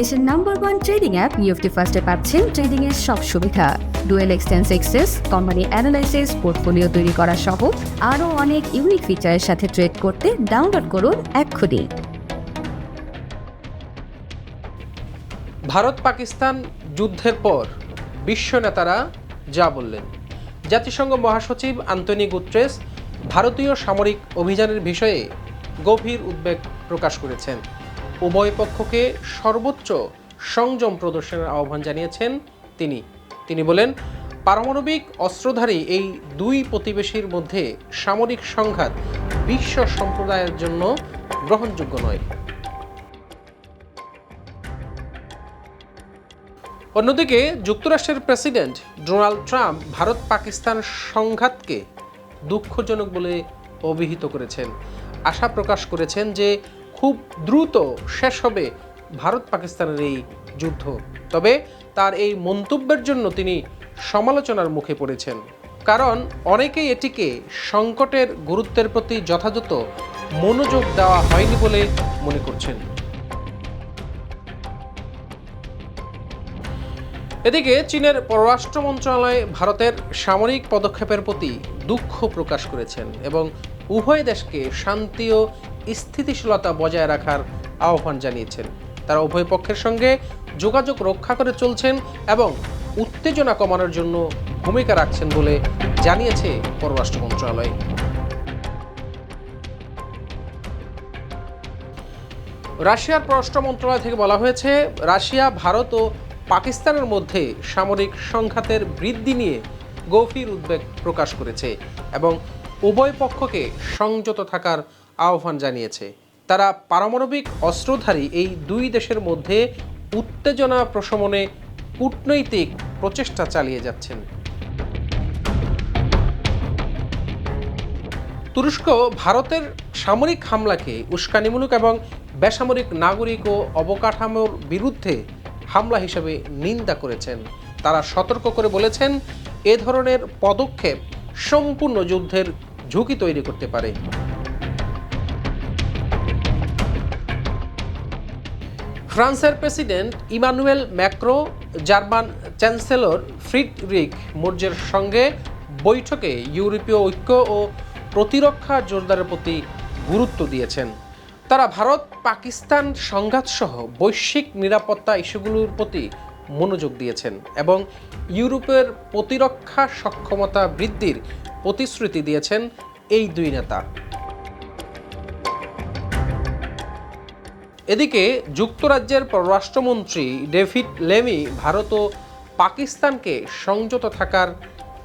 দেশের number one trading app UFT ফার্স্টে পাচ্ছেন ট্রেডিং এর সব সুবিধা। ডুয়েল এক্সটেন্স এক্সেস কোম্পানি অ্যানালাইসিস পোর্টফোলিও তৈরি করা সহ আরও অনেক ইউনিক ফিচারের সাথে ট্রেড করতে ডাউনলোড করুন এক্ষুনি। ভারত পাকিস্তান যুদ্ধের পর বিশ্ব নেতারা যা বললেন। জাতিসংঘ মহাসচিব আন্তনি গুত্রেস ভারতীয় সামরিক অভিযানের বিষয়ে গভীর উদ্বেগ প্রকাশ করেছেন। উভয় পক্ষকে সর্বোচ্চ সংযম প্রদর্শনের আহ্বান জানিয়েছেন তিনি। তিনি বলেন, পারমাণবিক অস্ত্রধারী এই দুই প্রতিবেশীর মধ্যে সামরিক সংঘাত বিশ্ব সম্প্রদায়ের জন্য গ্রহণযোগ্য নয়। অন্যদিকে, যুক্তরাষ্ট্রের president Donald Trump Bharat Pakistan সংঘাতকে দুঃখজনক বলে অভিহিত করেছেন। আশা প্রকাশ করেছেন যে খুব দ্রুত শেষ হবে ভারত পাকিস্তানের এই যুদ্ধ। তবে তার এই মন্তব্যের জন্য তিনি সমালোচনার মুখে পড়েছেন। কারণ অনেকেই এটিকে সংকটের গুরুত্বের প্রতি যথাযথ মনোযোগ দেওয়া হয়নি বলে মনে করছেন। এদিকে চীনের পররাষ্ট্র মন্ত্রণালয় ভারতের সামরিক পদক্ষেপের প্রতি দুঃখ প্রকাশ করেছেন এবং উভয় দেশকে শান্তি ও স্থিতিশীলতা বজায় রাখার আহ্বান জানিয়েছেন। তারা উভয় পক্ষের সঙ্গে যোগাযোগ রক্ষা করে চলছেন এবং উত্তেজনা কমানোর জন্য ভূমিকা রাখছেন বলে জানিয়েছে পররাষ্ট্র মন্ত্রণালয়। রাশিয়ার পররাষ্ট্র মন্ত্রণালয় থেকে বলা হয়েছে, রাশিয়া, ভারত ও পাকিস্তানের মধ্যে সামরিক সংঘাতের বৃদ্ধি নিয়ে গভীর উদ্বেগ প্রকাশ করেছে এবং উভয় পক্ষকে সংযত থাকার আহ্বান জানিয়েছে। তারা পারমাণবিক অস্ত্রধারী এই দুই দেশের মধ্যে উত্তেজনা প্রশমনে কূটনৈতিক প্রচেষ্টা চালিয়ে যাচ্ছেন। তুরস্ক ভারতের সামরিক হামলাকে উস্কানিমূলক এবং বেসামরিক নাগরিক ও অবকাঠামোর বিরুদ্ধে হামলা হিসেবে নিন্দা করেছেন। তারা সতর্ক করে বলেছেন, এ ধরনের পদক্ষেপ সম্পূর্ণ যুদ্ধের ঝুঁকি তৈরি করতে পারে। ফ্রান্সের president Emmanuel Macron, German chancellor Friedrich মোর্জের সঙ্গে বৈঠকে ইউরোপীয় ঐক্য ও প্রতিরক্ষা জোরদারের প্রতি গুরুত্ব দিয়েছেন। তারা ভারত, পাকিস্তান সংঘাতসহ বৈশ্বিক নিরাপত্তা ইস্যুগুলোর প্রতি মনোযোগ দিয়েছেন এবং ইউরোপের প্রতিরক্ষা সক্ষমতা বৃদ্ধির প্রতিশ্রুতি দিয়েছেন এই দুই নেতা। এদিকে যুক্তরাজ্যের পররাষ্ট্রমন্ত্রী ডেভিড লেমি ভারত ও পাকিস্তানকে সংযত থাকার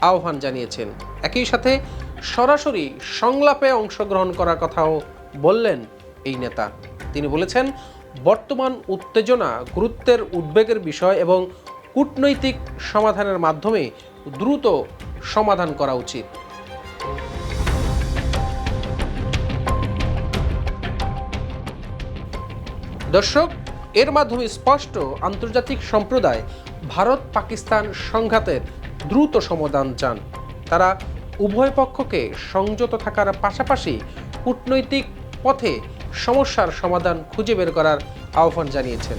আহ্বান জানিয়েছেন। একই সাথে সরাসরি সংলাপে অংশগ্রহণ করার কথাও বললেন এই নেতা। তিনি বলেছেন, বর্তমান উত্তেজনা গুরুত্বের উদ্বেগের বিষয় এবং কূটনৈতিক সমাধানের মাধ্যমে দ্রুত সমাধান করা উচিত। দর্শক, এর মাধ্যমে স্পষ্ট আন্তর্জাতিক সম্প্রদায় ভারত পাকিস্তান সংঘাতের দ্রুত সমাধান চান। তারা উভয় পক্ষকে সংযত থাকার পাশাপাশি কূটনৈতিক পথে সমস্যার সমাধান খুঁজে বের করার আহ্বান জানিয়েছেন।